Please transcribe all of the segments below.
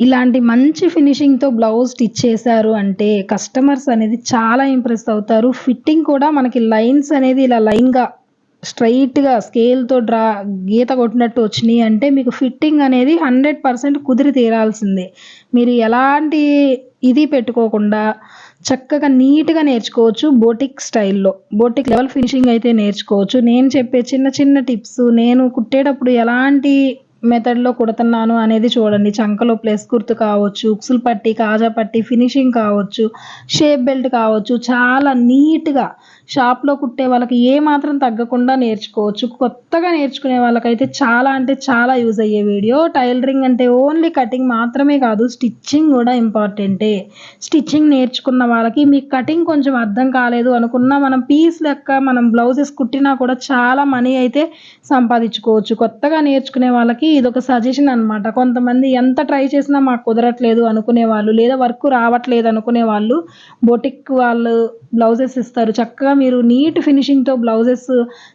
ఇలాంటి మంచి ఫినిషింగ్‌తో blouse stitch చేశారు అంటే కస్టమర్స్ అనేది చాలా ఇంప్రెస్ అవుతారు. ఫిట్టింగ్ కూడా మనకి లైన్స్ అనేది ఇలా లైన్‌గా స్ట్రెయిట్‌గా స్కేల్‌తో డ్రా గీత కొట్టినట్టు వచ్చినాయి అంటే మీకు ఫిట్టింగ్ అనేది 100% కుదిరి తీరాల్సిందే. మీరు ఎలాంటి ఇది పెట్టుకోకుండా చక్కగా నీట్‌గా నేర్చుకోవచ్చు బోటిక్ స్టైల్‌లో. బోటిక్ లెవెల్ ఫినిషింగ్ అయితే నేర్చుకోవచ్చు. నేను చెప్పే చిన్న చిన్న టిప్స్ నేను కుట్టేటప్పుడు ఎలాంటి మెథడ్‌లో కుడుతున్నాను అనేది చూడండి. చంకలో ప్లస్ గుర్తు కావచ్చు, ఉక్సులు పట్టి, కాజా పట్టి, ఫినిషింగ్ కావచ్చు, షేప్ బెల్ట్ కావచ్చు చాలా నీట్‌గా షాప్‌లో కుట్టే వాళ్ళకి ఏ మాత్రం తగ్గకుండా నేర్చుకోవచ్చు. కొత్తగా నేర్చుకునే వాళ్ళకైతే చాలా అంటే చాలా యూజ్ అయ్యే వీడియో. టైలరింగ్ అంటే ఓన్లీ కటింగ్ మాత్రమే కాదు స్టిచ్చింగ్ కూడా ఇంపార్టెంటే. స్టిచ్చింగ్ నేర్చుకున్న వాళ్ళకి మీకు కటింగ్ కొంచెం అర్థం కాలేదు అనుకున్నా మనం పీస్ లెక్క మనం బ్లౌజెస్ కుట్టినా కూడా చాలా మనీ అయితే సంపాదించుకోవచ్చు. కొత్తగా నేర్చుకునే వాళ్ళకి ఇది ఒక సజెషన్ అనమాట. కొంతమంది ఎంత ట్రై చేసినా మాకు కుదరట్లేదు అనుకునే వాళ్ళు లేదా వర్క్ రావట్లేదు అనుకునే వాళ్ళు బొటిక్ వాళ్ళు బ్లౌజెస్ ఇస్తారు. చక్కగా మీరు నీట్ ఫినిషింగ్‌తో బ్లౌజెస్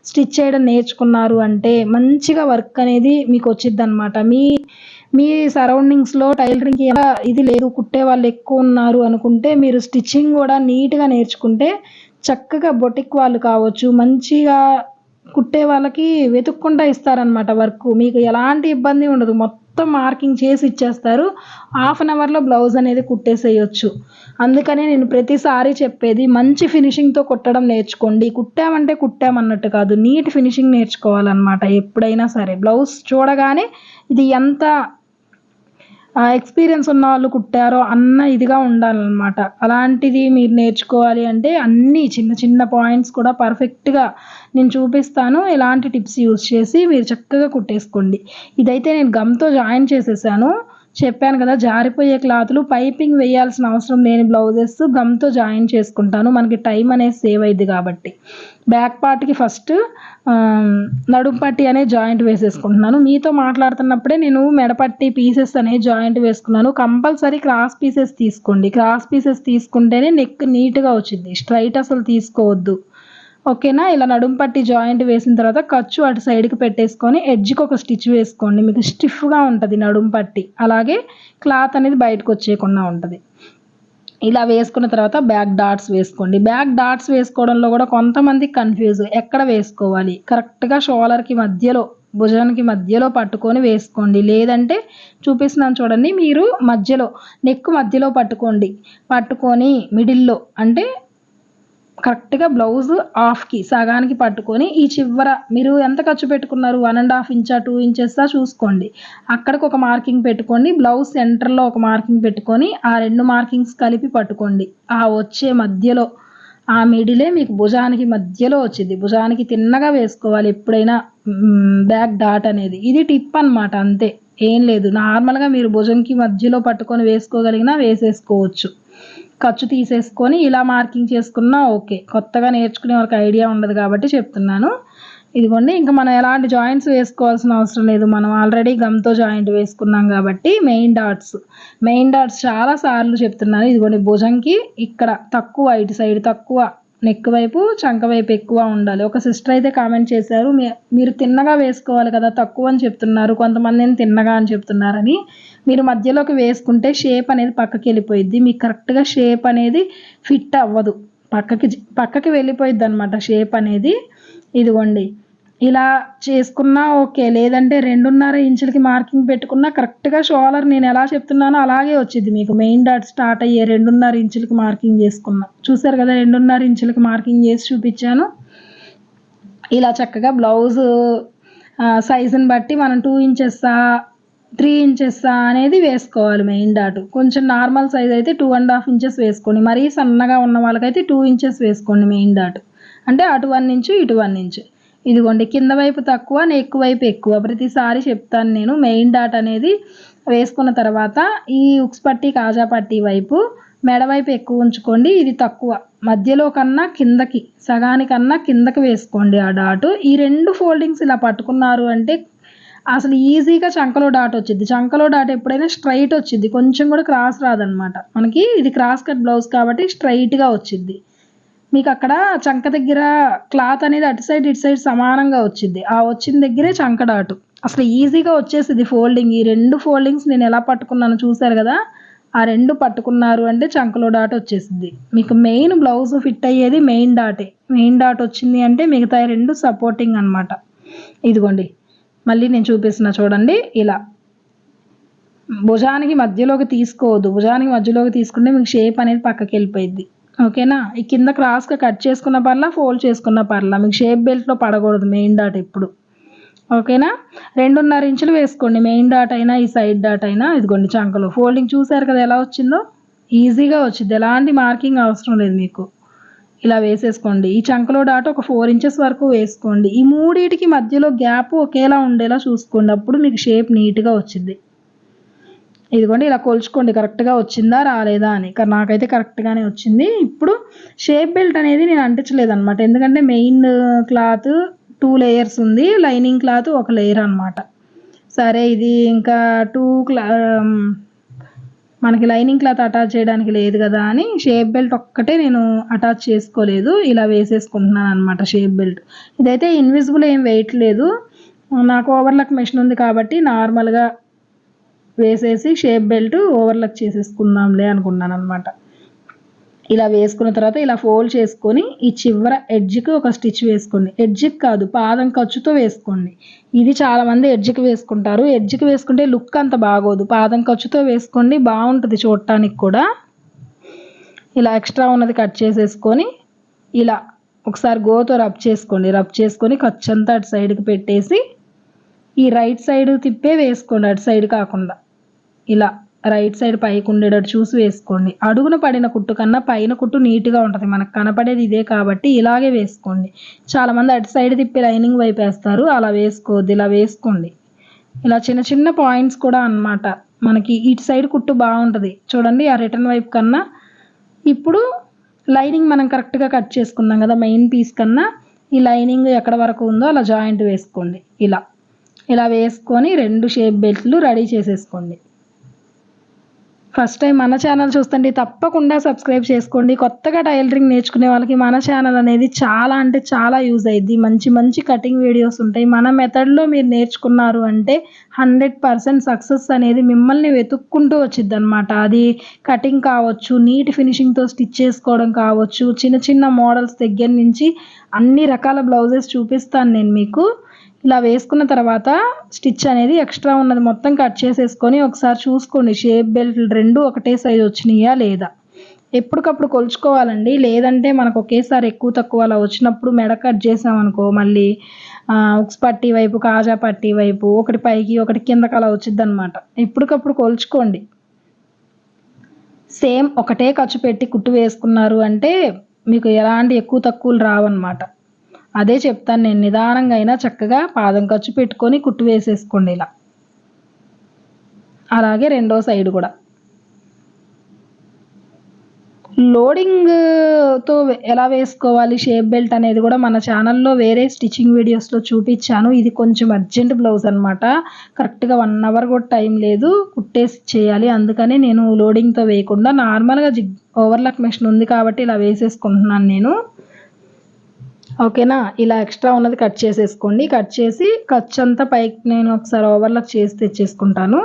స్టిచ్ చేయడం నేర్చుకున్నారు అంటే మంచిగా వర్క్ అనేది మీకు వచ్చిద్దనమాట. మీ మీ సరౌండింగ్స్‌లో టైలరింగ్‌కి ఎలా ఇది లేదు కుట్టేవాళ్ళు ఎక్కువ ఉన్నారు అనుకుంటే మీరు స్టిచ్చింగ్ కూడా నీట్‌గా నేర్చుకుంటే చక్కగా బొటిక్ వాళ్ళు కావచ్చు మంచిగా కుట్టే వాళ్ళకి వెతుక్కుంటా ఇస్తారనమాట వర్క్ మీకు ఎలాంటి ఇబ్బంది ఉండదు. మొత్తం మార్కింగ్ చేసి ఇచ్చేస్తారు. హాఫ్ అన్ అవర్‌లో బ్లౌజ్ అనేది కుట్టేసేయొచ్చు. అందుకనే నేను ప్రతిసారి చెప్పేది మంచి ఫినిషింగ్‌తో కుట్టడం నేర్చుకోండి. కుట్టామంటే కుట్టామన్నట్టు కాదు. నీట్ ఫినిషింగ్ నేర్చుకోవాలన్నమాట ఎప్పుడైనా సరే. బ్లౌజ్ చూడగానే ఇది ఎంత ఎక్స్పీరియన్స్ ఉన్న వాళ్ళు కుట్టారో అన్న ఇదిగా ఉండాలన్నమాట అలాంటిది మీరు నేర్చుకోవాలి అంటే అన్నీ చిన్న చిన్న పాయింట్స్ కూడా పర్ఫెక్ట్‌గా నేను చూపిస్తాను. ఎలాంటి టిప్స్ యూజ్ చేసి మీరు చక్కగా కుట్టేసుకోండి. ఇదైతే నేను గమ్‌తో జాయిన్ చేసేసాను. చెప్పాను కదా! జారిపోయే క్లాత్లు పైపింగ్ వేయాల్సిన అవసరం లేని బ్లౌజెస్ గమ్‌తో జాయిన్ చేసుకుంటాను. మనకి టైం అనేది సేవ్ అయింది కాబట్టి. బ్యాక్ పార్ట్‌కి ఫస్ట్ నడుంపట్టి అనే జాయింట్ వేసేసుకుంటున్నాను. మీతో మాట్లాడుతున్నప్పుడే నేను మెడపట్టి పీసెస్ అనేవి జాయింట్ వేసుకున్నాను. కంపల్సరీ క్రాస్ పీసెస్ తీసుకోండి. క్రాస్ పీసెస్ తీసుకుంటేనే నెక్ నీట్‌గా వచ్చింది స్ట్రైట్ అసలు తీసుకోవద్దు. ఓకేనా? ఇలా నడుము జాయింట్ వేసిన తర్వాత ఖర్చు అటు సైడ్‌కి పెట్టేసుకొని ఎడ్జ్‌కి ఒక స్టిచ్ వేసుకోండి. మీకు స్టిఫ్‌గా ఉంటుంది నడుము అలాగే క్లాత్ అనేది బయటకు వచ్చేయకుండా ఉంటుంది ఇలా వేసుకున్న తర్వాత బ్యాక్ డాట్స్ వేసుకోండి. బ్యాక్ డాట్స్ వేసుకోవడంలో కూడా కొంతమంది కన్‌ఫ్యూజ్ ఎక్కడ వేసుకోవాలి? కరెక్ట్‌గా షోలర్కి మధ్యలో భుజానికి మధ్యలో పట్టుకొని వేసుకోండి. లేదంటే చూపిస్తున్నాను చూడండి. మీరు మధ్యలో నెక్ మధ్యలో పట్టుకోండి. పట్టుకొని మిడిల్‌లో అంటే కరెక్ట్‌గా బ్లౌజ్ హాఫ్‌కి సగానికి పట్టుకొని ఈ చివర మీరు ఎంత ఖర్చు పెట్టుకున్నారు వన్ అండ్ హాఫ్ ఇంచా, 2 ఇంచెసా చూసుకోండి. అక్కడికి ఒక మార్కింగ్ పెట్టుకోండి. బ్లౌజ్ సెంటర్‌లో ఒక మార్కింగ్ పెట్టుకొని ఆ రెండు మార్కింగ్స్ కలిపి పట్టుకోండి. ఆ వచ్చే మధ్యలో ఆ మిడిలే మీకు భుజానికి మధ్యలో వచ్చింది భుజానికి తిన్నగా వేసుకోవాలి ఎప్పుడైనా బ్యాక్ డాట్ అనేది. ఇది టిప్ అనమాట అంతే. ఏం లేదు. నార్మల్‌గా మీరు భుజంకి మధ్యలో పట్టుకొని వేసుకోగలిగినా వేసేసుకోవచ్చు. ఖర్చు తీసేసుకొని ఇలా మార్కింగ్ చేసుకున్నా ఓకే. కొత్తగా నేర్చుకునే వాళ్ళకి ఐడియా ఉండదు కాబట్టి చెప్తున్నాను. ఇదిగోండి ఇంకా మనం ఎలాంటి జాయింట్స్ వేసుకోవాల్సిన అవసరం లేదు. మనం ఆల్రెడీ గమ్‌తో జాయింట్ వేసుకున్నాం కాబట్టి మెయిన్ డాట్స్. మెయిన్ డాట్స్ చాలా సార్లు చెప్తున్నాను. ఇదిగోండి భుజంకి ఇక్కడ తక్కువ ఇటు సైడ్ తక్కువ నెక్ వైపు, చంక వైపు ఎక్కువ ఉండాలి. ఒక సిస్టర్ అయితే కామెంట్ చేశారు. మీ మీరు తిన్నగా వేసుకోవాలి కదా! తక్కువ అని చెప్తున్నారు. కొంతమంది తిన్నగా అని చెప్తున్నారని. మీరు మధ్యలోకి వేసుకుంటే షేప్ అనేది పక్కకి వెళ్ళిపోయిద్ది మీకు కరెక్ట్‌గా షేప్ అనేది ఫిట్ అవ్వదు. పక్కకి పక్కకి వెళ్ళిపోయిద్ది అనమాట షేప్ అనేది. ఇదిగోండి. ఇలా చేసుకున్నా ఓకే. లేదంటే 2.5 ఇంచులకి మార్కింగ్ పెట్టుకున్నా కరెక్ట్‌గా షోలర్ నేను ఎలా చెప్తున్నానో అలాగే వచ్చింది మీకు. మెయిన్ డాట్ స్టార్ట్ అయ్యే 2.5 ఇంచులకి మార్కింగ్ చేసుకున్నా. చూసారు కదా! 2.5 ఇంచులకి మార్కింగ్ చేసి చూపించాను ఇలా చక్కగా బ్లౌజు సైజుని బట్టి మనం టూ ఇంచెస్ త్రీ ఇంచెస్ అనేది వేసుకోవాలి మెయిన్ డాట్. కొంచెం నార్మల్ సైజ్ అయితే టూ అండ్ హాఫ్ ఇంచెస్ వేసుకోండి. మరీ సన్నగా ఉన్న వాళ్ళకైతే టూ ఇంచెస్ వేసుకోండి మెయిన్ డాట్. అంటే అటు వన్ ఇంచు, ఇటు వన్ ఇంచు. ఇదిగోండి కింద వైపు తక్కువ, ఎక్కువ వైపు ఎక్కువ. ప్రతిసారి చెప్తాను నేను. మెయిన్ డాట్ అనేది వేసుకున్న తర్వాత ఈ ఉక్స్ పట్టి కాజా పట్టి వైపు మెడవైపు ఎక్కువ ఉంచుకోండి. ఇది తక్కువ. మధ్యలో కన్నా కిందకి సగానికన్నా కిందకి వేసుకోండి ఆ డాటు. ఈ రెండు ఫోల్డింగ్స్ ఇలా పట్టుకున్నారు అంటే అసలు ఈజీగా చంకలో డాట్ వచ్చిద్ది. చంకలో డాట్ ఎప్పుడైనా స్ట్రైట్ వచ్చిద్ది. కొంచెం కూడా క్రాస్ రాదనమాట. మనకి ఇది క్రాస్ కట్ బ్లౌజ్ కాబట్టి స్ట్రైట్గా వచ్చిద్ది. మీకు అక్కడ చంక దగ్గర క్లాత్ అనేది అటు సైడ్, ఇటు సైడ్ సమానంగా వచ్చిద్ది. ఆ వచ్చిన దగ్గరే చంక డాటు. అసలు ఈజీగా వచ్చేసింది ఫోల్డింగ్ ఈ రెండు ఫోల్డింగ్స్ నేను ఎలా పట్టుకున్నాను చూశారు కదా ఆ రెండు పట్టుకున్నారు అంటే చంకలో డాట్ వచ్చేసింది మీకు మెయిన్ బ్లౌజ్ ఫిట్ అయ్యేది మెయిన్ డాటే మెయిన్ డాట్ వచ్చింది అంటే మిగతా రెండు సపోర్టింగ్ అనమాట ఇదిగోండి మళ్ళీ నేను చూపిస్తున్నా చూడండి ఇలా. భుజానికి మధ్యలోకి తీసుకోవద్దు. భుజానికి మధ్యలోకి తీసుకుంటే మీకు షేప్ అనేది పక్కకి వెళ్ళిపోయింది ఓకేనా? ఈ కింద క్రాస్గా కట్ చేసుకున్న పర్లా ఫోల్డ్ చేసుకున్న పర్లా. మీకు షేప్ బెల్ట్లో పడకూడదు మెయిన్ డాట్ ఎప్పుడు. ఓకేనా? రెండున్నర ఇంచులు వేసుకోండి. మెయిన్ డాట్ అయినా ఈ సైడ్ డాట్ అయినా ఇదిగోండి చంకలు. ఫోల్డింగ్ చూసారు కదా ఎలా వచ్చిందో? ఈజీగా వచ్చింది. ఎలాంటి మార్కింగ్ అవసరం లేదు మీకు. ఇలా వేసేసుకోండి. ఈ చంకలో డాట్ ఒక ఫోర్ ఇంచెస్ వరకు వేసుకోండి. ఈ మూడింటికి మధ్యలో గ్యాప్ ఒకేలా ఉండేలా చూసుకోండి. అప్పుడు మీకు షేప్ నీట్గా వచ్చింది. ఇదిగోండి ఇలా కొలుచుకోండి. కరెక్ట్గా వచ్చిందా రాలేదా అని. నాకైతే కరెక్ట్గానే వచ్చింది. ఇప్పుడు షేప్ బెల్ట్ అనేది నేను అంటించలేదు అనమాట ఎందుకంటే మెయిన్ క్లాత్ టూ లేయర్స్ ఉంది. లైనింగ్ క్లాత్ ఒక లేయర్ అనమాట సరే ఇది ఇంకా టూ క్లా మనకి లైనింగ్ క్లాత్ అటాచ్ చేయడానికి లేదు కదా అని షేప్ బెల్ట్ ఒక్కటే నేను అటాచ్ చేసుకోలేదు. ఇలా వేసేసుకుంటున్నాను అనమాట షేప్ బెల్ట్. ఇదైతే ఇన్విజిబుల్ ఏం వేయట్లేదు నాకు ఓవర్లక్ మెషిన్ ఉంది కాబట్టి నార్మల్గా వేసేసి షేప్ బెల్ట్ ఓవర్లక్ చేసేసుకుందాంలే అనుకున్నాను అనమాట ఇలా వేసుకున్న తర్వాత ఇలా ఫోల్డ్ చేసుకొని ఈ చివర ఎడ్జ్కి ఒక స్టిచ్ వేసుకోండి. ఎడ్జ్కి కాదు పాదం ఖర్చుతో వేసుకోండి. ఇది చాలామంది ఎడ్జ్కి వేసుకుంటారు. ఎడ్జ్కి వేసుకుంటే లుక్ అంత బాగోదు. పాదం ఖర్చుతో వేసుకోండి బాగుంటుంది చూడటానికి కూడా. ఇలా ఎక్స్ట్రా ఉన్నది కట్ చేసేసుకొని ఇలా ఒకసారి గోతో రబ్ చేసుకోండి. రబ్ చేసుకొని ఖర్చు అంతా అటు సైడ్కి పెట్టేసి ఈ రైట్ సైడ్ తిప్పే వేసుకోండి అటు సైడ్ కాకుండా. ఇలా రైట్ సైడ్ పైకి ఉండేటట్టు చూసి వేసుకోండి. అడుగున పడిన కుట్టు కన్నా పైన కుట్టు నీట్గా ఉంటుంది. మనకు కనపడేది ఇదే కాబట్టి ఇలాగే వేసుకోండి. చాలామంది అటు సైడ్ తిప్పి లైనింగ్ వైపు వేస్తారు. అలా వేసుకోవద్దు ఇలా వేసుకోండి. ఇలా చిన్న చిన్న పాయింట్స్ కూడా అన్నమాట. మనకి ఇటు సైడ్ కుట్టు బాగుంటుంది. చూడండి ఆ రిటర్న్ వైపు కన్నా ఇప్పుడు లైనింగ్ మనం కరెక్ట్గా కట్ చేసుకున్నాం కదా మెయిన్ పీస్ కన్నా ఈ లైనింగ్ ఎక్కడ వరకు ఉందో అలా జాయింట్ వేసుకోండి. ఇలా. ఇలా వేసుకొని రెండు షేప్ బెల్ట్లు రెడీ చేసేసుకోండి. ఫస్ట్ టైం మన ఛానల్ చూస్తుంటే తప్పకుండా సబ్స్క్రైబ్ చేసుకోండి. కొత్తగా టైలరింగ్ నేర్చుకునే వాళ్ళకి మన ఛానల్ అనేది చాలా అంటే చాలా యూజ్ అయ్యిద్ది మంచి మంచి కటింగ్ వీడియోస్ ఉంటాయి. మన మెథడ్లో మీరు నేర్చుకున్నారు అంటే హండ్రెడ్ పర్సెంట్ సక్సెస్ అనేది మిమ్మల్ని వెతుక్కుంటూ వచ్చింది అనమాట అది కటింగ్ కావచ్చు నీట్ ఫినిషింగ్తో స్టిచ్ చేసుకోవడం కావచ్చు చిన్న చిన్న మోడల్స్ దగ్గర నుంచి అన్ని రకాల బ్లౌజెస్ చూపిస్తాను నేను మీకు. ఇలా వేసుకున్న తర్వాత స్టిచ్ అనేది ఎక్స్ట్రా ఉన్నది. మొత్తం కట్ చేసేసుకొని ఒకసారి చూసుకోండి. షేప్ బెల్ట్ రెండు ఒకటే సైజ్ వచ్చినాయా లేదా? ఎప్పటికప్పుడు కొలుచుకోవాలండి. లేదంటే మనకు ఒకేసారి ఎక్కువ తక్కువ అలా వచ్చినప్పుడు మెడ కట్ చేసామనుకో మళ్ళీ ఉక్స్ పట్టి వైపు కాజా పట్టి వైపు ఒకటి పైకి ఒకటి కిందకి అలా వచ్చింది అనమాట ఎప్పటికప్పుడు కొలుచుకోండి. సేమ్ ఒకటే ఖర్చు పెట్టి కుట్టు వేసుకున్నారు అంటే మీకు ఎలాంటి ఎక్కువ తక్కువలు రావన్నమాట. అదే చెప్తాను నేను నిదానంగా అయినా చక్కగా పాదం ఖర్చు పెట్టుకొని కుట్టు వేసేసుకోండి ఇలా. అలాగే రెండో సైడ్ కూడా. లోడింగ్తో ఎలా వేసుకోవాలి షేప్ బెల్ట్ అనేది కూడా మన ఛానల్లో వేరే స్టిచ్చింగ్ వీడియోస్లో చూపించాను. ఇది కొంచెం అర్జెంట్ బ్లౌజ్ అనమాట కరెక్ట్గా వన్ అవర్ కూడా టైం లేదు కుట్టేసి చేయాలి. అందుకని నేను లోడింగ్తో వేయకుండా నార్మల్గా జిగ్ ఓవర్లాక్ మెషిన్ ఉంది కాబట్టి ఇలా వేసేసుకుంటున్నాను నేను. ఓకేనా? ఇలా ఎక్స్ట్రా ఉన్నది కట్ చేసేసుకోండి. కట్ చేసి ఖర్చు అంతా పైకి నేను ఒకసారి ఓవర్లాక్ చేసి తెచ్చేసుకుంటాను.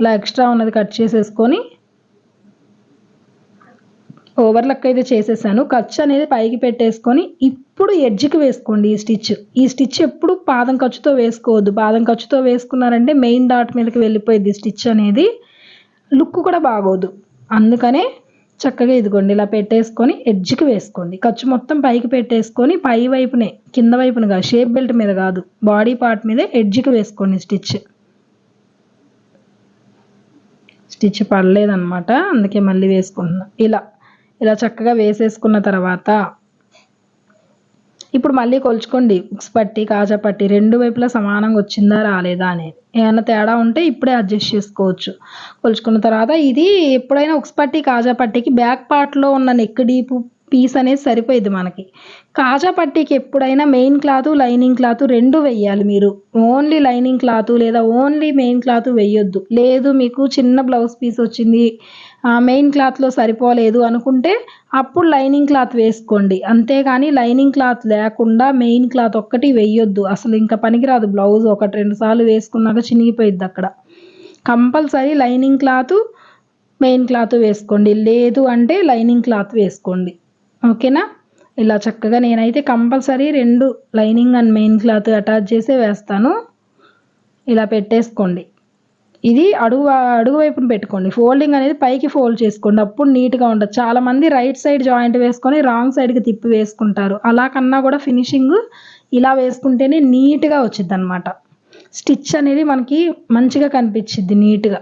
ఇలా ఎక్స్ట్రా ఉన్నది కట్ చేసేసుకొని ఓవర్లక్ అయితే చేసేసాను. ఖర్చు అనేది పైకి పెట్టేసుకొని ఇప్పుడు ఎడ్జ్కి వేసుకోండి ఈ స్టిచ్. ఈ స్టిచ్ ఎప్పుడు పాదం ఖర్చుతో వేసుకోవద్దు. పాదం ఖర్చుతో వేసుకున్నారంటే మెయిన్ డాట్ మీదకి వెళ్ళిపోయింది స్టిచ్ అనేది. లుక్ కూడా బాగోదు. అందుకనే చక్కగా ఇదిగోండి ఇలా పెట్టేసుకొని ఎడ్జ్కి వేసుకోండి. ఖర్చు మొత్తం పైకి పెట్టేసుకొని పై వైపునే కింద వైపునగా కాదు షేప్ బెల్ట్ మీద కాదు బాడీ పార్ట్ మీదే ఎడ్జ్కి వేసుకోండి స్టిచ్. స్టిచ్ పడలేదన్నమాట అందుకే మళ్ళీ వేసుకుంటున్నా. ఇలా ఇలా చక్కగా వేసేసుకున్న తర్వాత ఇప్పుడు మళ్ళీ కొలుచుకోండి. ఉక్స్ పట్టి కాజా పట్టి రెండు వైపులా సమానంగా వచ్చిందా రాలేదా అనేది. ఏమైనా తేడా ఉంటే ఇప్పుడే అడ్జస్ట్ చేసుకోవచ్చు. కొలుచుకున్న తర్వాత ఇది ఎప్పుడైనా ఉక్స్ పట్టి కాజా పట్టికి బ్యాక్ పార్ట్లో ఉన్న నెక్ డీప్ పీస్ అనేది సరిపోయింది మనకి. కాజా పట్టీకి ఎప్పుడైనా మెయిన్ క్లాత్ లైనింగ్ క్లాత్ రెండు వెయ్యాలి మీరు. ఓన్లీ లైనింగ్ క్లాత్ లేదా ఓన్లీ మెయిన్ క్లాత్ వెయ్యొద్దు. లేదు మీకు చిన్న బ్లౌజ్ పీస్ వచ్చింది మెయిన్ క్లాత్లో సరిపోలేదు అనుకుంటే అప్పుడు లైనింగ్ క్లాత్ వేసుకోండి. అంతేగాని లైనింగ్ క్లాత్ లేకుండా మెయిన్ క్లాత్ ఒక్కటి వెయ్యొద్దు. అసలు ఇంకా పనికిరాదు బ్లౌజ్. ఒకటి రెండు సార్లు వేసుకున్నాక చినిగిపోయిద్ది అక్కడ. Compulsory lining cloth main cloth వేసుకోండి. లేదు అంటే లైనింగ్ క్లాత్ వేసుకోండి. ఓకేనా? ఇలా చక్కగా నేనైతే కంపల్సరీ రెండు lining and main cloth attach చేసే వేస్తాను. ఇలా పెట్టేసుకోండి. ఇది అడుగు అడుగు వైపున పెట్టుకోండి. ఫోల్డింగ్ అనేది పైకి ఫోల్డ్ చేసుకోండి. అప్పుడు నీట్గా ఉండదు. చాలామంది రైట్ సైడ్ జాయింట్ వేసుకొని రాంగ్ సైడ్కి తిప్పి వేసుకుంటారు. అలా కన్నా కూడా ఫినిషింగ్ ఇలా వేసుకుంటేనే నీట్గా వచ్చింది అనమాట స్టిచ్ అనేది మనకి మంచిగా కనిపించింది నీట్గా.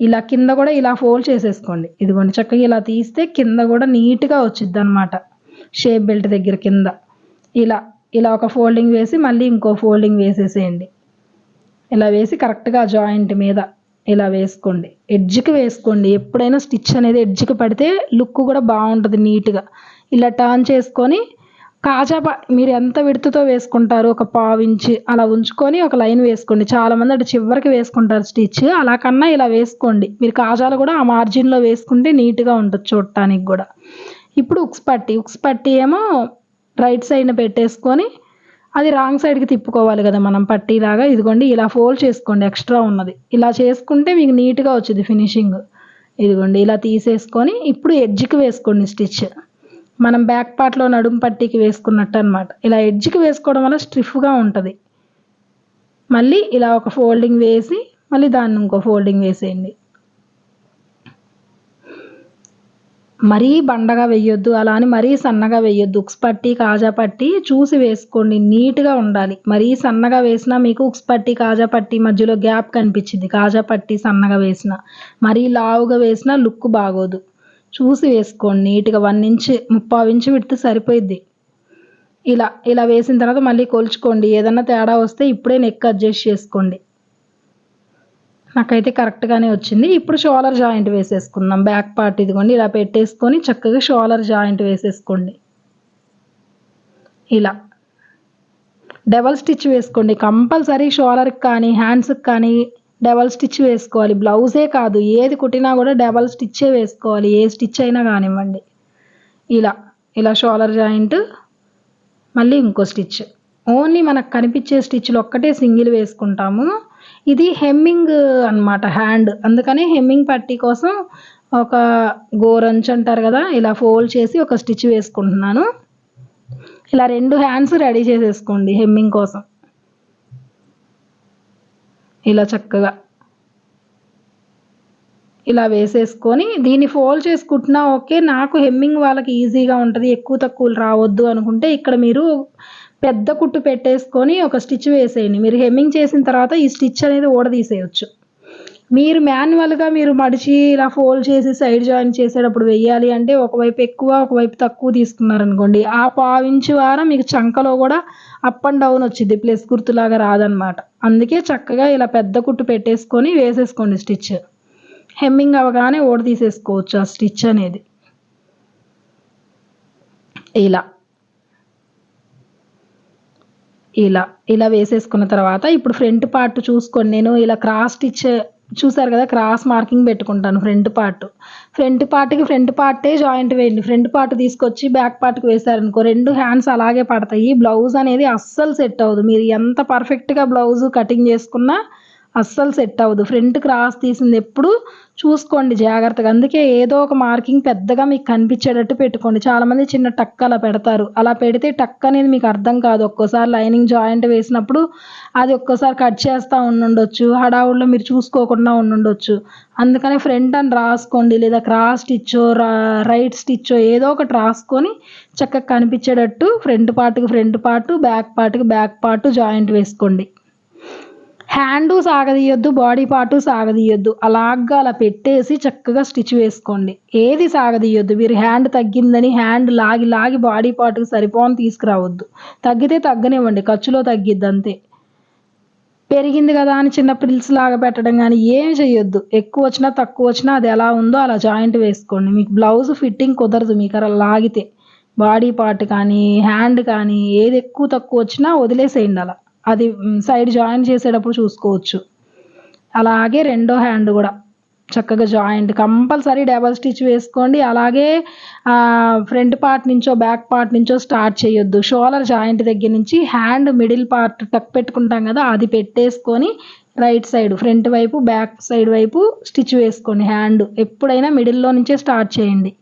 ఇలా కింద కూడా ఇలా ఫోల్డ్ చేసేసుకోండి. ఇదిగోండి చక్కగా ఇలా తీస్తే కింద కూడా నీట్గా వచ్చిద్ది అనమాట షేప్ బెల్ట్ దగ్గర కింద. ఇలా ఇలా ఒక ఫోల్డింగ్ వేసి మళ్ళీ ఇంకో ఫోల్డింగ్ వేసేసేయండి. ఇలా వేసి కరెక్ట్గా జాయింట్ మీద ఇలా వేసుకోండి. ఎడ్జ్కి వేసుకోండి. ఎప్పుడైనా స్టిచ్ అనేది ఎడ్జ్కి పడితే లుక్ కూడా బాగుంటుంది నీట్గా ఇలా టర్న్ చేసుకొని కాజా ప మీరు ఎంత విడుతుతో వేసుకుంటారు? ఒక పావు ఇంచ్ అలా ఉంచుకొని ఒక లైన్ వేసుకోండి. చాలామంది అటు చివరికి వేసుకుంటారు స్టిచ్. అలా కన్నా ఇలా వేసుకోండి. మీరు కాజాలు కూడా ఆ మార్జిన్లో వేసుకుంటే నీట్గా ఉంటుంది చూడటానికి కూడా. ఇప్పుడు ఉక్స్ పట్టి ఉక్స్ పట్టి ఏమో రైట్ సైడ్న పెట్టేసుకొని అది రాంగ్ సైడ్కి తిప్పుకోవాలి కదా మనం పట్టీలాగా ఇదిగోండి ఇలా ఫోల్డ్ చేసుకోండి ఎక్స్ట్రా ఉన్నది. ఇలా చేసుకుంటే మీకు నీట్గా వచ్చింది ఫినిషింగ్. ఇదిగోండి ఇలా తీసేసుకొని ఇప్పుడు ఎడ్జ్కి వేసుకోండి స్టిచ్. మనం బ్యాక్ పార్ట్లో నడుము పట్టీకి వేసుకున్నట్టు అనమాట ఇలా ఎడ్జ్కి వేసుకోవడం వల్ల స్టిఫ్గా ఉంటుంది. మళ్ళీ ఇలా ఒక ఫోల్డింగ్ వేసి మళ్ళీ దాన్ని ఇంకో ఫోల్డింగ్ వేసేయండి. మరీ బండగా వేయొద్దు అలా అని మరీ సన్నగా వేయొద్దు. ఉక్స్ పట్టి కాజా పట్టి చూసి వేసుకోండి నీట్గా ఉండాలి. మరీ సన్నగా వేసినా మీకు ఉక్స్ పట్టి కాజా పట్టి మధ్యలో గ్యాప్ కనిపించింది. కాజా పట్టి సన్నగా వేసిన. మరీ లావుగా వేసినా లుక్ బాగోదు. చూసి వేసుకోండి. నీట్గా వన్ ఇంచ్ ముప్పావు ఇంచు పెడితే సరిపోయిద్ది. ఇలా ఇలా వేసిన తర్వాత మళ్ళీ కొలుచుకోండి. ఏదన్నా తేడా వస్తే ఇప్పుడే నెక్ అడ్జస్ట్ చేసుకోండి. నాకైతే కరెక్ట్గానే వచ్చింది. ఇప్పుడు షోలర్ జాయింట్ వేసేసుకుందాం. బ్యాక్ పార్ట్ ఇదిగోండి. ఇలా పెట్టేసుకొని చక్కగా షోలర్ జాయింట్ వేసేసుకోండి. ఇలా. డబల్ స్టిచ్ వేసుకోండి. కంపల్సరీ షోలర్కి కానీ హ్యాండ్స్కి కానీ డబల్ స్టిచ్ వేసుకోవాలి. బ్లౌజే కాదు ఏది కుట్టినా కూడా డబల్ స్టిచ్చే వేసుకోవాలి. ఏ స్టిచ్ అయినా కానివ్వండి. ఇలా ఇలా షోలర్ జాయింట్ మళ్ళీ ఇంకో స్టిచ్. ఓన్లీ మనకు కనిపించే స్టిచ్లు ఒక్కటే సింగిల్ వేసుకుంటాము. ఇది హెమ్మింగ్ అన్నమాట హ్యాండ్. అందుకనే హెమ్మింగ్ పట్టీ కోసం ఒక గోరంచ్ అంటారు కదా ఇలా ఫోల్డ్ చేసి ఒక స్టిచ్ వేసుకుంటున్నాను. ఇలా రెండు హ్యాండ్స్ రెడీ చేసేసుకోండి హెమ్మింగ్ కోసం. ఇలా చక్కగా. ఇలా వేసేసుకొని దీన్ని ఫోల్డ్ చేసుకుంటున్నా ఓకే నాకు హెమ్మింగ్ వాళ్ళకి ఈజీగా ఉంటుంది ఎక్కువ తక్కువలు రావద్దు అనుకుంటే ఇక్కడ మీరు పెద్ద కుట్టు పెట్టేసుకొని ఒక స్టిచ్ వేసేయండి. మీరు హెమ్మింగ్ చేసిన తర్వాత ఈ స్టిచ్ అనేది ఊడదీసేయచ్చు మీరు మాన్యువల్గా మీరు మడిచి ఇలా ఫోల్డ్ చేసి సైడ్ జాయిన్ చేసేటప్పుడు వెయ్యాలి అంటే ఒకవైపు ఎక్కువ ఒకవైపు తక్కువ తీసుకున్నారనుకోండి ఆ పావించి వారం మీకు చంకలో కూడా అప్ అండ్ డౌన్ వచ్చింది. ప్లస్ గుర్తులాగా రాదనమాట అందుకే చక్కగా ఇలా పెద్ద కుట్టు పెట్టేసుకొని వేసేసుకోండి స్టిచ్. హెమ్మింగ్ అవగానే ఓడ తీసేసుకోవచ్చు ఆ స్టిచ్ అనేది. ఇలా. ఇలా. ఇలా వేసేసుకున్న తర్వాత ఇప్పుడు ఫ్రంట్ పార్ట్ చూసుకొని నేను ఇలా క్రాస్ స్టిచ్ చూసారు కదా క్రాస్ మార్కింగ్ పెట్టుకుంటాను ఫ్రంట్ పార్ట్ ఫ్రంట్ పార్ట్కి ఫ్రంట్ పార్టే జాయింట్ వేయండి. ఫ్రంట్ పార్ట్ తీసుకొచ్చి బ్యాక్ పార్ట్కి వేశారనుకో రెండు హ్యాండ్స్ అలాగే పడతాయి. బ్లౌజ్ అనేది అస్సలు సెట్ అవ్వదు. మీరు ఎంత పర్ఫెక్ట్గా బ్లౌజ్ కటింగ్ చేసుకున్నా అస్సలు సెట్ అవ్వదు. ఫ్రంట్ క్రాస్ తీసింది ఎప్పుడు చూసుకోండి జాగ్రత్తగా. అందుకే ఏదో ఒక మార్కింగ్ పెద్దగా మీకు కనిపించేటట్టు పెట్టుకోండి. చాలామంది చిన్న టక్ అలా పెడతారు. అలా పెడితే టక్ అనేది మీకు అర్థం కాదు. ఒక్కోసారి లైనింగ్ జాయింట్ వేసినప్పుడు అది ఒక్కోసారి కట్ చేస్తూ ఉండుండొచ్చు. హడావుల్లో మీరు చూసుకోకుండా ఉండుండొచ్చు. అందుకనే ఫ్రంట్ అని రాసుకోండి. లేదా క్రాస్ స్టిచ్చో రైట్ స్టిచ్చో ఏదో ఒకటి రాసుకొని చక్కగా కనిపించేటట్టు ఫ్రంట్ పార్ట్కి ఫ్రంట్ పార్ట్ బ్యాక్ పార్ట్కి బ్యాక్ పార్ట్ జాయింట్ వేసుకోండి. హ్యాండు సాగదీయొద్దు బాడీ పార్టు సాగదీయొద్దు. అలాగా అలా పెట్టేసి చక్కగా స్టిచ్ వేసుకోండి. ఏది సాగదీయొద్దు? మీరు హ్యాండ్ తగ్గిందని హ్యాండ్ లాగి లాగి బాడీ పార్ట్కి సరిపోని తీసుకురావద్దు. తగ్గితే తగ్గనివ్వండి ఖర్చులో తగ్గిద్ది అంతే. పెరిగింది కదా అని చిన్న పిల్స్ లాగా పెట్టడం కానీ ఏమి చేయొద్దు ఎక్కువ వచ్చినా తక్కువ వచ్చినా అది ఎలా ఉందో అలా జాయింట్ వేసుకోండి. మీకు బ్లౌజ్ ఫిట్టింగ్ కుదరదు మీకు అలా లాగితే. బాడీ పార్ట్ కానీ హ్యాండ్ కానీ ఏది ఎక్కువ తక్కువ వచ్చినా వదిలేసేయండి అలా. అది సైడ్ జాయిన్ చేసేటప్పుడు చూసుకోవచ్చు. అలాగే రెండో హ్యాండ్ కూడా చక్కగా జాయింట్ కంపల్సరీ డబల్ స్టిచ్ వేసుకోండి. అలాగే ఫ్రంట్ పార్ట్ నుంచో బ్యాక్ పార్ట్ నుంచో స్టార్ట్ చేయొద్దు. షోలర్ జాయింట్ దగ్గర నుంచి హ్యాండ్ మిడిల్ పార్ట్ టక్ పెట్టుకుంటాం కదా అది పెట్టేసుకొని రైట్ సైడ్ ఫ్రంట్ వైపు బ్యాక్ సైడ్ వైపు స్టిచ్ వేసుకోండి హ్యాండ్ ఎప్పుడైనా మిడిల్లో నుంచే స్టార్ట్ చేయండి.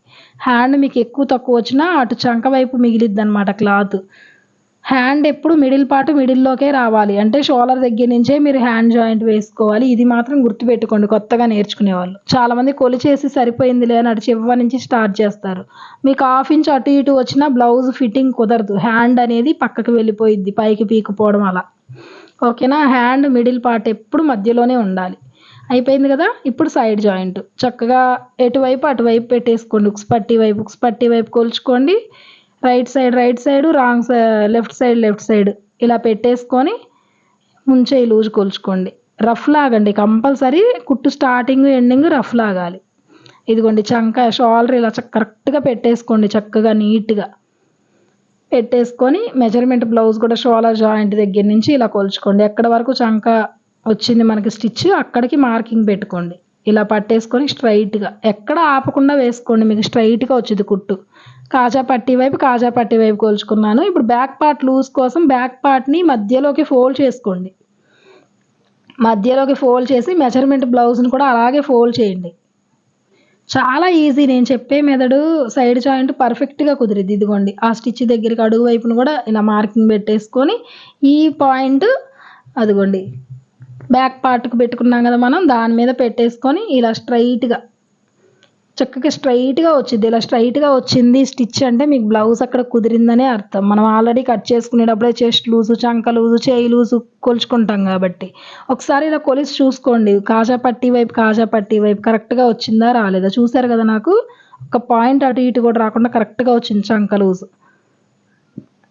హ్యాండ్ మీకు ఎక్కువ తక్కువ వచ్చినా అటు చంక వైపు మిగిలిద్ది అనమాట క్లాత్ హ్యాండ్ ఎప్పుడు మిడిల్ పార్ట్ మిడిల్లోకే రావాలి. అంటే షోలర్ దగ్గర నుంచే మీరు హ్యాండ్ జాయింట్ వేసుకోవాలి. ఇది మాత్రం గుర్తుపెట్టుకోండి కొత్తగా నేర్చుకునే వాళ్ళు చాలామంది కొలిచేసి సరిపోయిందిలే అని అటు చివరి నుంచి స్టార్ట్ చేస్తారు. మీకు హాఫ్ ఇంచ్ అటు ఇటు వచ్చినా బ్లౌజ్ ఫిట్టింగ్ కుదరదు. హ్యాండ్ అనేది పక్కకి వెళ్ళిపోయిద్ది పైకి పీకుపోవడం అలా. ఓకేనా? హ్యాండ్ మిడిల్ పార్ట్ ఎప్పుడు మధ్యలోనే ఉండాలి. అయిపోయింది కదా? ఇప్పుడు సైడ్ జాయింట్. చక్కగా ఎటువైపు అటువైపు పెట్టేసుకోండి. ఉక్స్ పట్టి వైపు ఉక్స్ పట్టి వైపు కొలుచుకోండి. Right side right side wrong left side left side. ఇలా పెట్టేసుకొని ముంచే లూజ్ కొలుచుకోండి. రఫ్ లాగండి కంపల్సరీ కుట్టు స్టార్టింగ్ ఎండింగ్ రఫ్ లాగాలి. ఇదిగోండి చంక షోల్డర్ ఇలా కరెక్ట్గా పెట్టేసుకోండి చక్కగా నీట్గా. పెట్టేసుకొని మెజర్మెంట్ బ్లౌజ్ కూడా షోలర్ జాయింట్ దగ్గర నుంచి ఇలా కొలుచుకోండి. ఎక్కడ వరకు చంక వచ్చింది మనకి స్టిచ్ అక్కడికి మార్కింగ్ పెట్టుకోండి. ఇలా పట్టేసుకొని స్ట్రైట్గా. ఎక్కడ ఆపకుండా వేసుకోండి మీకు స్ట్రైట్గా వచ్చింది కుట్టు. కాజా పట్టి వైపు కాజా పట్టి వైపు కొలుచుకున్నాను. ఇప్పుడు బ్యాక్ పార్ట్ లూజ్ కోసం బ్యాక్ పార్ట్ని మధ్యలోకి ఫోల్డ్ చేసుకోండి. మధ్యలోకి ఫోల్డ్ చేసి మెజర్మెంట్ బ్లౌజ్ని కూడా అలాగే ఫోల్డ్ చేయండి. చాలా ఈజీ నేను చెప్పే మెథడు సైడ్ జాయింట్ పర్ఫెక్ట్గా కుదిరింది ఇదిగోండి ఆ స్టిచ్ దగ్గరికి అడుగు వైపును కూడా ఇలా మార్కింగ్ పెట్టేసుకొని ఈ పాయింట్ అదిగోండి బ్యాక్ పార్ట్కి పెట్టుకున్నాం కదా మనం దాని మీద పెట్టేసుకొని ఇలా స్ట్రైట్గా చక్కగా స్ట్రైట్గా వచ్చింది. ఇలా స్ట్రైట్గా వచ్చింది స్టిచ్ అంటే మీకు బ్లౌజ్ అక్కడ కుదిరిందనే అర్థం. మనం ఆల్రెడీ కట్ చేసుకునేటప్పుడే చెస్ట్ లూజు చంక లూజు చేయి లూజు కొలుచుకుంటాం కాబట్టి. ఒకసారి ఇలా కొలిసి చూసుకోండి. కాజా పట్టి వైపు కాజా పట్టి వైపు కరెక్ట్గా వచ్చిందా రాలేదా? చూసారు కదా నాకు? ఒక పాయింట్ అటు ఇటు కూడా రాకుండా కరెక్ట్గా వచ్చింది చంక లూజు.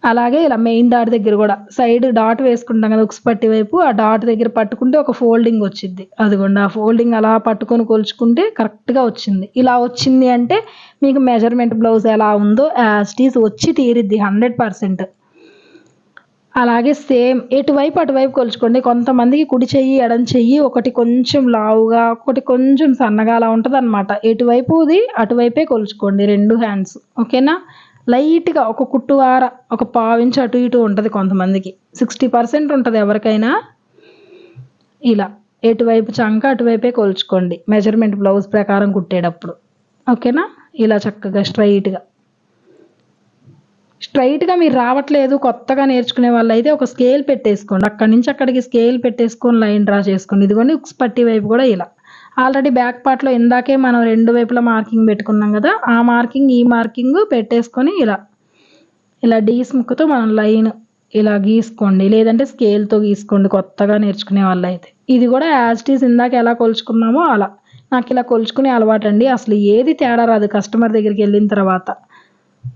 అలాగే ఇలా మెయిన్ డాట్ దగ్గర కూడా సైడ్ డాట్ వేసుకుంటాం కదా ఉక్స్ పట్టి వైపు ఆ డాట్ దగ్గర పట్టుకుంటే ఒక ఫోల్డింగ్ వచ్చింది అదిగోండి ఆ ఫోల్డింగ్ అలా పట్టుకొని కొలుచుకుంటే కరెక్ట్గా వచ్చింది. ఇలా వచ్చింది అంటే మీకు మెజర్మెంట్ బ్లౌజ్ ఎలా ఉందో యాస్టీస్ వచ్చి తీరిద్ది హండ్రెడ్ పర్సెంట్ అలాగే సేమ్ ఎటువైపు అటువైపు కొలుచుకోండి. కొంతమందికి కుడి చెయ్యి ఎడం చెయ్యి ఒకటి కొంచెం లావుగా ఒకటి కొంచెం సన్నగా అలా ఉంటుంది అనమాట ఎటువైపుది అటువైపే కొలుచుకోండి రెండు హ్యాండ్స్ ఓకేనా లైట్గా ఒక కుట్టువార ఒక పావించి అటు ఇటు ఉంటుంది కొంతమందికి. సిక్స్టీ పర్సెంట్ ఉంటుంది ఎవరికైనా. ఇలా ఎటువైపు చంక అటువైపే కొలుచుకోండి. మెజర్మెంట్ బ్లౌజ్ ప్రకారం కుట్టేటప్పుడు. ఓకేనా? ఇలా చక్కగా స్ట్రైట్గా. స్ట్రైట్గా మీరు రావట్లేదు కొత్తగా నేర్చుకునే వాళ్ళు అయితే ఒక స్కేల్ పెట్టేసుకోండి. అక్కడి నుంచి అక్కడికి స్కేల్ పెట్టేసుకొని లైన్ డ్రా చేసుకోండి. ఇదిగోండి ఉక్స్ పట్టి వైపు కూడా ఇలా. ఆల్రెడీ బ్యాక్ పార్ట్లో ఇందాకే మనం రెండు వైపులా మార్కింగ్ పెట్టుకున్నాం కదా ఆ మార్కింగ్ ఈ మార్కింగ్ పెట్టేసుకొని ఇలా ఇలా డీస్ ముక్కుతో మనం లైన్ ఇలా గీసుకోండి లేదంటే స్కేల్తో గీసుకోండి కొత్తగా నేర్చుకునే వాళ్ళు అయితే ఇది కూడా యాజ్ టీస్ ఇందాక ఎలా కొలుచుకున్నామో అలా. నాకు ఇలా కొలుచుకునే అలవాటు అండి అసలు ఏది తేడా రాదు. కస్టమర్ దగ్గరికి వెళ్ళిన తర్వాత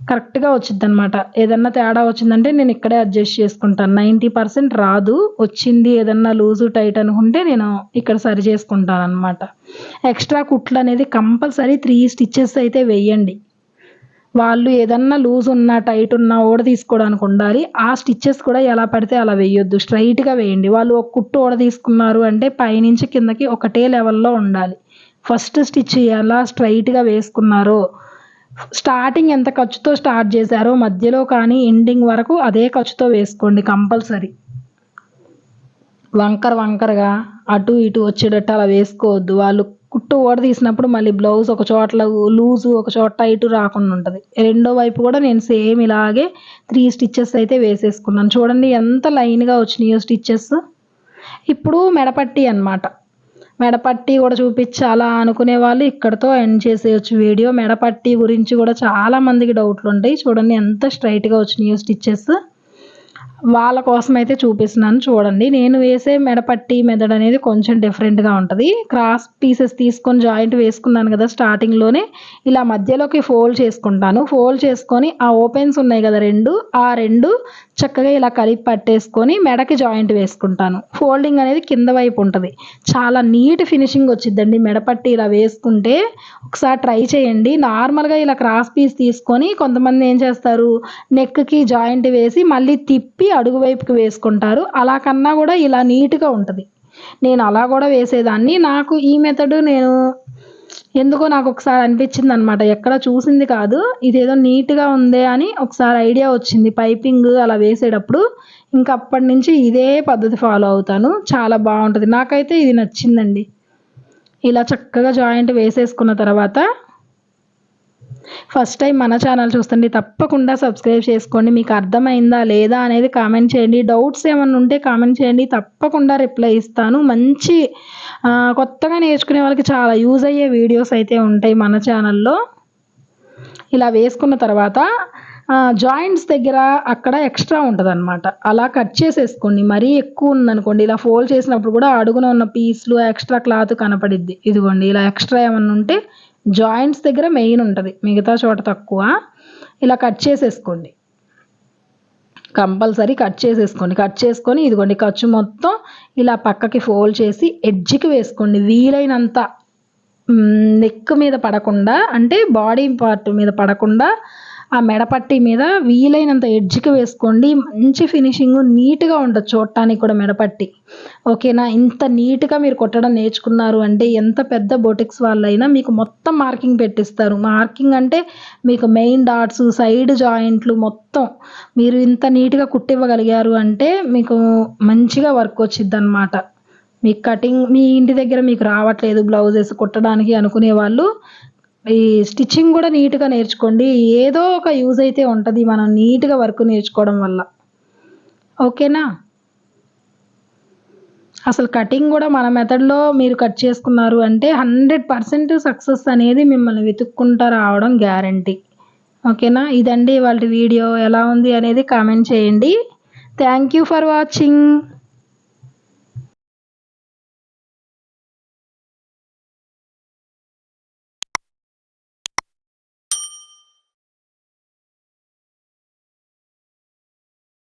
కరెక్ట్గా వచ్చింది అనమాట ఏదన్నా తేడా వచ్చిందంటే నేను ఇక్కడే అడ్జస్ట్ చేసుకుంటాను. నైంటీ పర్సెంట్ రాదు. వచ్చింది ఏదన్నా లూజు టైట్ అనుకుంటే నేను ఇక్కడ సరి చేసుకుంటాను అనమాట ఎక్స్ట్రా కుట్లు అనేది కంపల్సరీ త్రీ స్టిచ్చెస్ అయితే వేయండి. వాళ్ళు ఏదన్నా లూజ్ ఉన్నా టైట్ ఉన్నా ఓడ తీసుకోవడానికి ఉండాలి. ఆ స్టిచ్చెస్ కూడా ఎలా పడితే అలా వేయొద్దు. స్ట్రైట్గా వేయండి. వాళ్ళు ఒక కుట్టు ఓడ తీసుకున్నారు అంటే పైనుంచి కిందకి ఒకటే లెవెల్లో ఉండాలి. ఫస్ట్ స్టిచ్ ఎలా స్ట్రైట్గా వేసుకున్నారో స్టార్టింగ్ ఎంత ఖర్చుతో స్టార్ట్ చేశారో మధ్యలో కానీ ఎండింగ్ వరకు అదే ఖర్చుతో వేసుకోండి కంపల్సరీ. వంకర వంకరగా అటు ఇటు వచ్చేటట్టు అలా వేసుకోవద్దు. వాళ్ళు కుట్టు ఓడ తీసినప్పుడు మళ్ళీ బ్లౌజ్ ఒక చోట్ల లూజు ఒక చోట ఇటు రాకుండా ఉంటుంది. రెండో వైపు కూడా నేను సేమ్ ఇలాగే త్రీ స్టిచ్చెస్ అయితే వేసేసుకున్నాను. చూడండి ఎంత లైన్గా వచ్చినాయో స్టిచ్చెస్. ఇప్పుడు మెడపట్టి అనమాట మెడపట్టి కూడా చూపించాలా అనుకునే వాళ్ళు ఇక్కడతో ఎండ్ చేసేయచ్చు వీడియో. మెడపట్టి గురించి కూడా చాలా మందికి డౌట్లు ఉంటాయి. చూడండి ఎంత స్ట్రైట్గా వచ్చినాయో స్టిచ్చెస్ వాళ్ళ కోసం అయితే చూపిస్తున్నాను. చూడండి. నేను వేసే మెడపట్టి మెదడు అనేది కొంచెం డిఫరెంట్గా ఉంటుంది. క్రాస్ పీసెస్ తీసుకొని జాయింట్ వేసుకున్నాను కదా స్టార్టింగ్లోనే ఇలా మధ్యలోకి ఫోల్డ్ చేసుకుంటాను. ఫోల్డ్ చేసుకొని ఆ ఓపెన్స్ ఉన్నాయి కదా రెండు. ఆ రెండు చక్కగా ఇలా కలిపి పట్టేసుకొని మెడకి జాయింట్ వేసుకుంటాను. ఫోల్డింగ్ అనేది కింద వైపు ఉంటుంది. చాలా నీట్ ఫినిషింగ్ వచ్చిందండి మెడపట్టి ఇలా వేసుకుంటే ఒకసారి ట్రై చేయండి. నార్మల్గా ఇలా క్రాస్ పీస్ తీసుకొని కొంతమంది ఏం చేస్తారు? నెక్కి జాయింట్ వేసి మళ్ళీ తిప్పి అడుగు వైపుకి వేసుకుంటారు. అలా కన్నా కూడా ఇలా నీట్గా ఉంటుంది. నేను అలా కూడా వేసేదాన్ని. నాకు ఈ మెథడ్ నేను ఎందుకో నాకు ఒకసారి అనిపించింది అనమాట ఎక్కడ చూసింది కాదు. ఇదేదో నీట్గా ఉందే అని ఒకసారి ఐడియా వచ్చింది. పైపింగ్ అలా వేసేటప్పుడు ఇంకా అప్పటి నుంచి ఇదే పద్ధతి ఫాలో అవుతాను. చాలా బాగుంటుంది. నాకైతే ఇది నచ్చిందండి. ఇలా చక్కగా జాయింట్ వేసేసుకున్న తర్వాత ఫస్ట్ టైం మన ఛానల్ చూస్తుంటే తప్పకుండా సబ్స్క్రైబ్ చేసుకోండి. మీకు అర్థమైందా లేదా అనేది కామెంట్ చేయండి. డౌట్స్ ఏమైనా ఉంటే కామెంట్ చేయండి. తప్పకుండా రిప్లై ఇస్తాను. మంచి కొత్తగా నేర్చుకునే వాళ్ళకి చాలా యూజ్ అయ్యే వీడియోస్ అయితే ఉంటాయి మన ఛానల్లో. ఇలా వేసుకున్న తర్వాత జాయింట్స్ దగ్గర అక్కడ ఎక్స్ట్రా ఉంటుంది అనమాట అలా కట్ చేసేసుకోండి. మరీ ఎక్కువ ఉందనుకోండి. ఇలా ఫోల్డ్ చేసినప్పుడు కూడా అడుగున ఉన్న పీస్లు ఎక్స్ట్రా క్లాత్ కనపడిద్ది. ఇదిగోండి ఇలా ఎక్స్ట్రా ఏమన్నా ఉంటే జాయింట్స్ దగ్గర మెయిన్ ఉంటుంది మిగతా చోట తక్కువ. ఇలా కట్ చేసేసుకోండి. కంపల్సరీ కట్ చేసేసుకోండి. కట్ చేసుకొని ఇదిగోండి ఖర్చు మొత్తం ఇలా పక్కకి ఫోల్డ్ చేసి ఎడ్జ్కి వేసుకోండి. వీలైనంత నెక్ మీద పడకుండా అంటే బాడీ పార్ట్ మీద పడకుండా ఆ మెడపట్టి మీద వీలైనంత ఎడ్జ్కి వేసుకోండి. మంచి ఫినిషింగ్ నీట్గా ఉండదు చూడటానికి కూడా మెడపట్టి ఓకేనా? ఇంత నీట్గా మీరు కొట్టడం నేర్చుకున్నారు అంటే ఎంత పెద్ద బొటిక్స్ వాళ్ళైనా మీకు మొత్తం మార్కింగ్ పెట్టిస్తారు. మార్కింగ్ అంటే మీకు మెయిన్ డాట్స్ సైడ్ జాయింట్లు మొత్తం మీరు ఇంత నీట్గా కుట్టివ్వగలిగారు అంటే మీకు మంచిగా వర్క్ వచ్చింది అనమాట మీకు కటింగ్ మీ ఇంటి దగ్గర మీకు రావట్లేదు బ్లౌజెస్ కుట్టడానికి అనుకునే వాళ్ళు ఈ స్టిచ్చింగ్ కూడా నీట్గా నేర్చుకోండి. ఏదో ఒక యూజ్ అయితే ఉంటుంది మనం నీట్గా వర్క్ నేర్చుకోవడం వల్ల. ఓకేనా? అసలు కటింగ్ కూడా మన మెథడ్లో మీరు కట్ చేసుకున్నారు అంటే హండ్రెడ్ పర్సెంట్ సక్సెస్ అనేది మిమ్మల్ని వెతుక్కుంటూ రావడం గ్యారంటీ. ఓకేనా? ఇదండి వాళ్ళ వీడియో. ఎలా ఉంది అనేది కామెంట్ చేయండి. Thank you for watching.